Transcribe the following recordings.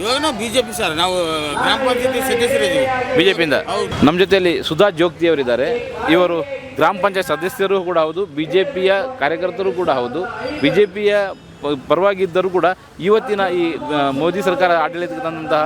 ಇವಾಗ ನಾವು B J P sir ನಾವು ಗ್ರಾಮ ಪಂಚಾಯತಿ ಸದಸ್ಯರಿದ್ದೀವಿ ಬಿಜೆಪಿಯಿಂದ? ನಮ್ಮ ಜೊತೆಯಲ್ಲಿ ಸುಧಾ ಜೋಗ್ತಿ ಅವರಿದ್ದಾರೆ. ಇವರು ಗ್ರಾಮ ಪಂಚಾಯತ್ ಸದಸ್ಯರು ಕೂಡ ಹೌದು ಬಿಜೆಪಿಯ ಕಾರ್ಯಕರ್ತರು ಕೂಡ ಹೌದು ಬಿಜೆಪಿಯ ಪರವಾಗಿದ್ದರೂ ಕೂಡ ಇವತ್ತಿನ ಈ ಆ, ಮೋದಿ ಸರ್ಕಾರ ಆಡಳಿತಕ್ಕೆ ತಂದಂತಹ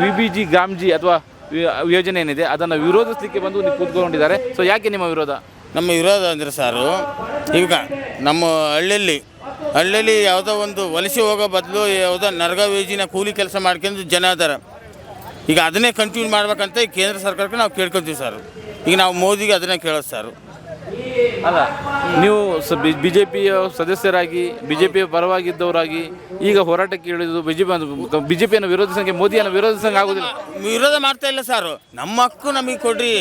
ವಿ ಬಿ ಜಿ ಗ್ರಾಮ್ಜಿ ಅಥವಾ ವಿ- ಯೋಜನೆ ಏನಿದೆ ಅದನ್ನು ವಿರೋಧಿಸಲಿಕ್ಕೆ ಬಂದು ನೀವು ಕೂತ್ಕೊಂಡಿದ್ದಾರೆ. ಸೊ ಯಾಕೆ ನಿಮ್ಮ ವಿರೋಧ? ನಮ್ಮ ವಿರೋಧ ಅಂದರೆ ಸಾರು ಈಗ ನಮ್ಮ ಹಳ್ಳಿಯಲ್ಲಿ ಹಳ್ಳಿಯಲ್ಲಿ ಯಾವುದೋ ಒಂದು ವಲಸೆ ಹೋಗೋ ಬದಲು ಯಾವುದೋ ನರಗ ವೇಜಿನ ಕೂಲಿ ಕೆಲಸ ಮಾಡ್ಕೊಂಡು ಜನ ಅದಾರ. ಈಗ ಅದನ್ನೇ ಕಂಟಿನ್ಯೂ ಮಾಡ್ಬೇಕಂತ ಈ ಕೇಂದ್ರ ಸರ್ಕಾರಕ್ಕೆ ನಾವು ಕೇಳ್ಕೊತೀವಿ ಸರ್. ಈಗ ನಾವು ಮೋದಿಗೆ ಅದನ್ನೇ ಕೇಳೋದು ಸರ್. ಅಲ್ಲ, ನೀವು ಬಿ ಜೆ ಪಿಯ ಸದಸ್ಯರಾಗಿ ಬಿ ಜೆ ಪಿಯ ಪರವಾಗಿದ್ದವರಾಗಿ ಈಗ ಹೋರಾಟಕ್ಕೆ ಇಳಿದು B J P B J ಪಿಯನ್ನು ವಿರೋಧಿಸಂಗೆ ಮೋದಿಯನ್ನು ವಿರೋಧಿಸಂಗೆ ಆಗೋದಿಲ್ಲ. ವಿರೋಧ ಮಾಡ್ತಾ ಇಲ್ಲ ಸರ್. ನಮ್ಮ ಹಕ್ಕು ನಮಗೆ ಕೊಡ್ರಿ.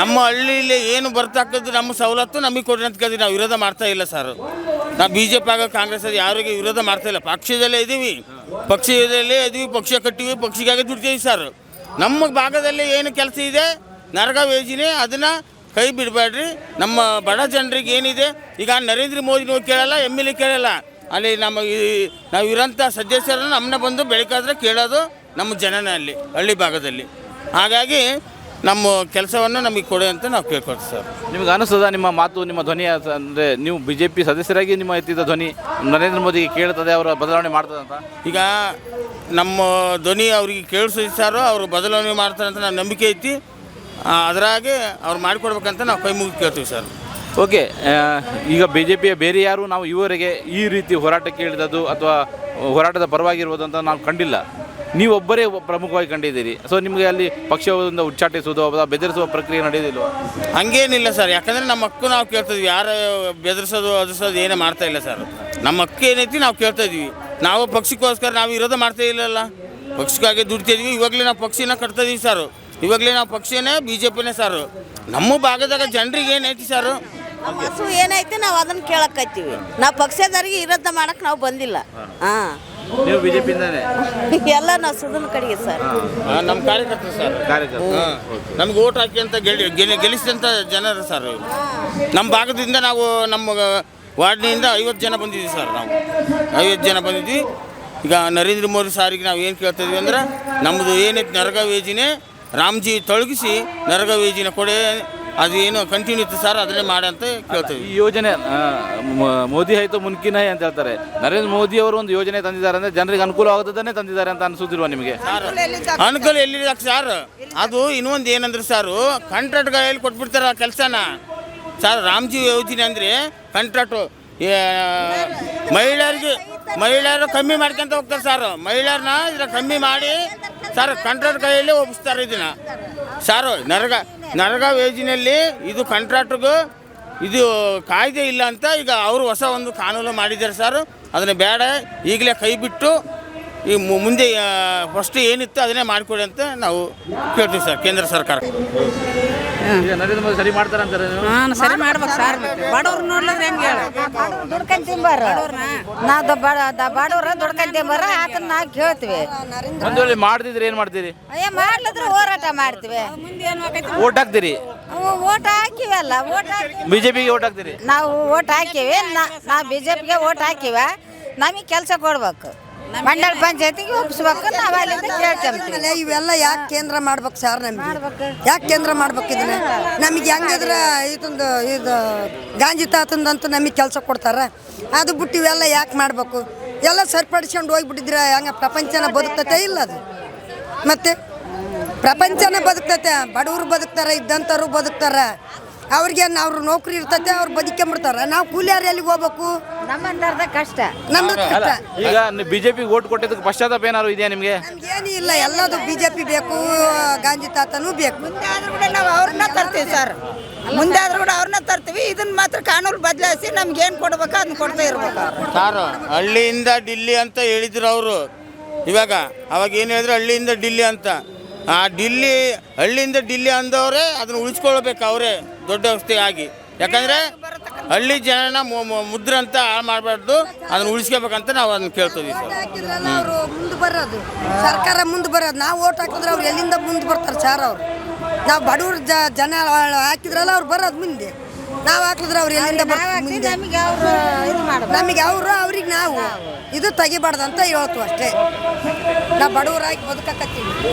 ನಮ್ಮ ಹಳ್ಳಿಲಿ ಏನು ಬರ್ತಾಕದ್ದು ನಮ್ಮ ಸವಲತ್ತು ನಮಗೆ ಕೊಡ್ರಿ ಅಂತ ಕೇಳಿದ್ರೆ ನಾವು ವಿರೋಧ ಮಾಡ್ತಾ ಇಲ್ಲ ಸರ್. ನಾವು ಬಿ ಜೆ ಪಿ ಆಗ ಕಾಂಗ್ರೆಸ್ ಯಾರಿಗೆ ವಿರೋಧ ಮಾಡ್ತಾ ಇಲ್ಲ. ಪಕ್ಷದಲ್ಲೇ ಇದ್ದೀವಿ ಪಕ್ಷದಲ್ಲೇ ಇದೀವಿ, ಪಕ್ಷ ಕಟ್ಟಿವಿ, ಪಕ್ಷಿಗಾಗಿ ದುಡ್ತೀವಿ ಸರ್. ನಮ್ಮ ಭಾಗದಲ್ಲಿ ಏನು ಕೆಲಸ ಇದೆ, ನರಗ ಯೋಜನೆ ಅದನ್ನು ಕೈ ಬಿಡಬೇಡ್ರಿ. ನಮ್ಮ ಬಡ ಜನರಿಗೆ ಏನಿದೆ ಈಗ ನರೇಂದ್ರ ಮೋದಿನೂ ಕೇಳಲ್ಲ ಎಂ ಎಲ್ ಎ ಕೇಳಲ್ಲ. ಅಲ್ಲಿ ನಮ್ಮ ಈ ನಾವು ಇರೋಂಥ ಸದಸ್ಯರನ್ನು ನಮ್ಮನ್ನ ಬಂದು ಬೆಳಕಾದ್ರೆ ಕೇಳೋದು ನಮ್ಮ ಜನನೇ ಅಲ್ಲಿ ಹಳ್ಳಿ ಭಾಗದಲ್ಲಿ. ಹಾಗಾಗಿ ನಮ್ಮ ಕೆಲಸವನ್ನು ನಮಗೆ ಕೊಡಿ ಅಂತ ನಾವು ಕೇಳ್ಕೊಳ್ತೀವಿ ಸರ್. ನಿಮ್ಗೆ ಅನಿಸ್ತದ ನಿಮ್ಮ ಮಾತು ನಿಮ್ಮ ಧ್ವನಿ ಅಂದರೆ ನೀವು ಬಿ ಜೆ ಪಿ ಸದಸ್ಯರಾಗಿ ನಿಮ್ಮ ಎತ್ತಿದ ಧ್ವನಿ ನರೇಂದ್ರ ಮೋದಿಗೆ ಕೇಳ್ತದೆ ಅವರ ಬದಲಾವಣೆ ಮಾಡ್ತದೆ ಅಂತ? ಈಗ ನಮ್ಮ ಧ್ವನಿ ಅವ್ರಿಗೆ ಕೇಳಿಸಿಸಾರೋ ಅವರು ಬದಲಾವಣೆ ಮಾಡ್ತಾರೆ ಅಂತ ನಾನು ನಂಬಿಕೆ ಐತಿ. ಅದರಾಗೆ ಅವ್ರು ಮಾಡಿಕೊಡ್ಬೇಕಂತ ನಾವು ಕೈ ಮುಗಿದು ಕೇಳ್ತೀವಿ ಸರ್. ಓಕೆ ಈಗ ಬಿ ಜೆ ಪಿಯ ಬೇರೆ ಯಾರು ನಾವು ಇವರಿಗೆ ಈ ರೀತಿ ಹೋರಾಟ ಇಳಿದದ್ದು ಅಥವಾ ಹೋರಾಟದ ಪರವಾಗಿರುವುದು ಅಂತ ನಾವು ಕಂಡಿಲ್ಲ. ನೀವೊಬ್ಬರೇ ಪ್ರಮುಖವಾಗಿ ಕಂಡಿದ್ದೀರಿ. ಸೊ ನಿಮಗೆ ಅಲ್ಲಿ ಪಕ್ಷದಿಂದ ಉಚ್ಚಾಟಿಸುವುದು ಅಥವಾ ಬೆದರಿಸುವ ಪ್ರಕ್ರಿಯೆ ನಡೆಯೋದಿಲ್ಲ ಹಂಗೇನಿಲ್ಲ ಸರ್. ಯಾಕಂದರೆ ನಮ್ಮ ಅಕ್ಕ ನಾವು ಕೇಳ್ತಿದ್ವಿ. ಯಾರು ಬೆದರಿಸೋದು ಅದರ್ಸೋದು ಏನೇ ಮಾಡ್ತಾ ಇಲ್ಲ ಸರ್. ನಮ್ಮ ಅಕ್ಕ ಏನೈತಿ ನಾವು ಕೇಳ್ತಾ ಇದ್ವಿ. ನಾವು ಪಕ್ಷಕ್ಕೋಸ್ಕರ ನಾವು ಇರೋದು ಮಾಡ್ತಾ ಇಲ್ಲಲ್ಲ. ಪಕ್ಷಕ್ಕಾಗಿ ದುಡ್ತಿದ್ವಿ. ಇವಾಗಲೇ ನಾವು ಪಕ್ಷಿನ ಕಟ್ತಾ ಇದೀವಿ ಸರ್. ಇವಾಗಲೇ ನಾವು ಪಕ್ಷನೇ ಬಿ ಜೆ ಪಿನೇ ಸರ್. ನಮ್ಮ ಭಾಗದಾಗ ಜನರಿಗೆ ಏನೈತಿ ಸರ್? ನಮ್ಮ ಹಸು ಏನೈತೆ ನಾವು ಅದನ್ನ ಕೇಳಕ್ಕೈತೀವಿ ನಾವು ಪಕ್ಷದವರಿಗೆ ಇರೋದ ಮಾಡಕ್ ನಾವು ಬಂದಿಲ್ಲ. ಹಾ. ನೀವು ಬಿ ಜೆ ಪಿಯಿಂದನೇ ಎಲ್ಲ ನಾವು ಸುಧನ್ ಕಡೆಗೆ ಸರ್. ನಮ್ಮ ಕಾರ್ಯಕರ್ತ ಸರ್. ಕಾರ್ಯಕರ್ತ ನಮ್ಗೆ ಓಟ್ ಹಾಕಿ ಅಂತ ಗೆಲ್ಲಿ ಗೆಲ್ಲಿಸಿದಂಥ ಜನರು ಸರ್ ನಮ್ಮ ಭಾಗದಿಂದ ನಾವು ನಮ್ಮ ವಾರ್ಡ್ನಿಂದ ಐವತ್ತು ಜನ ಬಂದಿದ್ದೀವಿ ಸರ್ ನಾವು. ಐವತ್ತು ಜನ ಬಂದಿದ್ವಿ. ಈಗ ನರೇಂದ್ರ ಮೋದಿ ಸಾರಿಗೆ ನಾವು ಏನು ಕೇಳ್ತಾ ಇದ್ವಿ ಅಂದ್ರೆ ನಮ್ಮದು ಏನೈತೆ ನರಗ ಯೋಜನೆ ರಾಮ್ಜಿ ತೊಳಗಿಸಿ ನರಗ ಯೋಜನೆ ಕೊಡೆ ಅದು ಏನು ಕಂಟಿನ್ಯೂ ಇತ್ತು ಸರ್ ಅದನ್ನೇ ಮಾಡಿ ಅಂತ ಕೇಳ್ತೀವಿ. ಈ ಯೋಜನೆ ಆ, ಮ- ಮೋದಿ ಆಯ್ತು ಮುನ್ಕಿನ ಅಂತ ಹೇಳ್ತಾರೆ. ನರೇಂದ್ರ ಮೋದಿ ಅವರು ಒಂದು ಯೋಜನೆ ತಂದಿದ್ದಾರೆ ಅಂದ್ರೆ ಜನರಿಗೆ ಅನುಕೂಲ ಆಗುತ್ತದನ್ನೇ ತಂದಿದ್ದಾರೆ ಅಂತ ಅನಿಸುತ್ತಿರುವ ನಿಮಗೆ? ಅನುಕೂಲ ಎಲ್ಲಿ ಸರ್ ಅದು ಇನ್ನೊಂದು ಏನಂದ್ರೆ ಸರ್ ಕಾಂಟ್ರಾಕ್ಟ್ಗಳಲ್ಲಿ ಕೊಟ್ಬಿಡ್ತಾರೆ ಕೆಲಸನ? ಸರ್ ರಾಮ್ಜಿ ಯೋಜನೆ ಅಂದರೆ ಕಾಂಟ್ರಾಕ್ಟು ಮಹಿಳೆಯರಿಗೆ ಮಹಿಳೆಯರು ಕಮ್ಮಿ ಮಾಡ್ಕೊಂತ ಹೋಗ್ತಾರೆ ಸರ್ ಮಹಿಳೆಯರನ್ನ ಇದ್ರ ಕಮ್ಮಿ ಮಾಡಿ ಸರ್ ಕಾಂಟ್ರಾಕ್ಟ್ ಕೈಯಲ್ಲಿ ಒಪ್ಪಿಸ್ತಾರೆ ಇದನ್ನ ಸರ್, ನರಗ ನರಗ ವೇಜಿನಲ್ಲಿ ಇದು ಕಾಂಟ್ರಾಕ್ಟ್ಗೂ ಇದು ಕಾಯ್ದೆ ಇಲ್ಲ ಅಂತ ಈಗ ಅವರು ಹೊಸ ಒಂದು ಕಾನೂನು ಮಾಡಿದ್ದಾರೆ ಸರ್. ಅದನ್ನು ಬೇಡ, ಈಗಲೇ ಕೈ ಬಿಟ್ಟು ಈ ಮು- ಮುಂದೆ ಫಸ್ಟ್ ಏನಿತ್ತು ಅದನ್ನೇ ಮಾಡಿಕೊಡಿ ಅಂತ ನಾವು ಕೇಳ್ತೀವಿ ಸರ್ ಕೇಂದ್ರ ಸರ್ಕಾರ. ಈಗ ನರೇಂದ್ರ ಮೋದಿ ಸರಿ ಮಾಡ್ತಾರೆ ಅಂತಾರೆ ಹಾಂ ಸರಿ ಮಾಡ್ಬೇಕು ಸರ್ ಬಡವ್ರು ನೋಡ್ಲಿದ್ರೆ ಹೆಂಗೆ ಹೇಳು? ದುಡ್ಕೊಂಡ್ ತಿಂಬಾರ? ನಾವು ಬಡವ್ರ ದುಡ್ಕೊಂಡ್ ತಿಂಬಾರ ಅದನ್ನ ನಾವು ಕೇಳ್ತೀವಿ. ಒಂದು ವೇಳೆ ಮಾಡ್ತಿದ್ರೆ ಏನು ಮಾಡ್ತೀರಿ? ಅಯ್ಯ ಮಾಡ್ಲಿದ್ರೆ ಹೋರಾಟ ಮಾಡ್ತೀವಿ. ಮುಂದೆ ಏನು ಆಕೈತಿ ಓಟ್ ಹಾಕ್ತೀರಿ ಓಟ್ ಹಾಕಿವಲ್ಲ ಓಟ್ ಹಾಕಿ ಬಿ ಜೆ ಪಿಗೆ ಓಟ್ ಹಾಕ್ತೀರಿ ನಾವು ಓಟ್ ಹಾಕಿವಿ ನಾವು ಬಿಜೆಪಿಗೆ ಜೆ ಪಿಗೆ ಓಟ್ ಹಾಕಿವ ನಮಗೆ ಕೆಲಸ ಕೊಡ್ಬೇಕು. ಮಂಡಳ ಪಂಚಾಯತಿಗೆ ಒಪ್ಪಿಸ್ಬೇಕು ನಾವು ಅಲ್ಲಿಂದ ಇವೆಲ್ಲ ಯಾಕೆ ಕೇಂದ್ರ ಮಾಡ್ಬೇಕು ಸರ್ ನಮಗೆ? ಯಾಕೆ ಕೇಂದ್ರ ಮಾಡ್ಬೇಕು ಇದನ್ನ? ನಮಗೆ ಹೆಂಗಿದ್ರೆ ಇದೊಂದು, ಇದು ಗಾಂಜಿ ತಾತಂದಂತೂ ನಮಗೆ ಕೆಲಸ ಕೊಡ್ತಾರೆ. ಅದು ಬಿಟ್ಟು ಇವೆಲ್ಲ ಯಾಕೆ ಮಾಡಬೇಕು? ಎಲ್ಲ ಸರಿಪಡಿಸ್ಕೊಂಡು ಹೋಗ್ಬಿಟ್ಟಿದ್ರೆ ಹೆಂಗೆ ಪ್ರಪಂಚನ ಬದುಕ್ತತೆ ಇಲ್ಲ ಅದು. ಮತ್ತೆ ಪ್ರಪಂಚನ ಬದುಕ್ತತೆ, ಬಡವರು ಬದುಕ್ತಾರೆ ಇದ್ದಂಥವ್ರು ಬದುಕ್ತಾರೆ. ಅವ್ರಿಗೆ ಅವ್ರ ನೌಕರಿ ಇರ್ತತೆ ಅವ್ರು ಬದುಕೊಂಬಿಡ್ತಾರೆ ನಾವು ಕೂಲಿಯಾರು ಎಲ್ಲಿಗೆ ಹೋಗ್ಬೇಕು? ನಮ್ಮಂದರ್ದ ಕಷ್ಟ. ನಮ್ಮ ಅಲ್ಲ ಕಷ್ಟ. ಈಗ ಬಿಜೆಪಿ ಓಟ್ ಕೊಟ್ಟಿದ್ದಕ್ಕೆ ಪಶ್ಚಾತ್ತಾಪ ಏನಾದ್ರು ಇದೆಯಾ ನಿಮಗೆ? ಏನು ಇಲ್ಲ ಎಲ್ಲದು ಬಿಜೆಪಿ ಜೆ ಪಿ ಬೇಕು ಗಾಂಧಿ ತಾತನೂ ಬೇಕು. ಮುಂದೆ ಆದ್ರೂ ಕೂಡ ನಾವು ಅವ್ರನ್ನ ತರ್ತೀವಿ ಸರ್. ಮುಂದೆ ಆದ್ರೂ ಕೂಡ ಅವ್ರನ್ನ ತರ್ತೀವಿ. ಇದನ್ನ ಮಾತ್ರ ಕಾನೂನು ಬದಲಾಯಿಸಿ ನಮ್ಗೆ ಏನು ಕೊಡ್ಬೇಕು ಅದನ್ನ ಕೊಡ್ತಾ ಇರ್ಬೇಕು. ಸಾರು ಹಳ್ಳಿಯಿಂದ ಡಿಲ್ಲಿ ಅಂತ ಹೇಳಿದ್ರು ಅವರು. ಇವಾಗ ಅವಾಗ ಏನು ಹೇಳಿದ್ರು? ಹಳ್ಳಿಯಿಂದ ಡಿಲ್ಲಿ ಅಂತ. ಆ ಡಿಲ್ಲಿ ಹಳ್ಳಿಯಿಂದ ಡಿಲ್ಲಿ ಅಂದವರೇ ಅದನ್ನು ಉಳಿಸ್ಕೊಳ್ಬೇಕು ಅವರೇ ದೊಡ್ಡ ವ್ಯವಸ್ಥೆ ಆಗಿ ಯಾಕಂದರೆ ಹಳ್ಳಿ ಜನನ ಮುದ್ರೆ ಅಂತ ಹಾಳು ಮಾಡಬಾರ್ದು ಅದನ್ನು ಉಳಿಸ್ಕೋಬೇಕಂತ ನಾವು ಅದನ್ನು ಕೇಳ್ತೀವಿ ಸರ್. ಅವರು ಮುಂದೆ ಬರೋದು. ಸರ್ಕಾರ ಮುಂದೆ ಬರೋದು. ನಾವು ಓಟ್ ಹಾಕಿದ್ರೆ ಅವ್ರು ಎಲ್ಲಿಂದ ಮುಂದೆ ಬರ್ತಾರೆ ಸರ್ ಅವರು? ನಾವು ಬಡವ್ರ ಜನ ಹಾಕಿದ್ರಲ್ಲ ಅವ್ರು ಬರೋದು ಮುಂದೆ. ನಾವು ಹಾಕಿದ್ರೆ ಅವ್ರು ಎಲ್ಲಿಂದ ಮುಂದೆ? ನಮಗೆ ಅವರು ಇದು ಮಾಡ್ಬೇಕು ನಮಗೆ ಅವರು ಅವ್ರಿಗೆ ನಾವು. ಇದು ತೆಗಿಬಾರ್ದು ಅಂತ ಹೇಳ್ತು ಅಷ್ಟೇ. ನಾವು ಬಡವರಾಗಿ ಬದುಕಕತ್ತೀವಿ.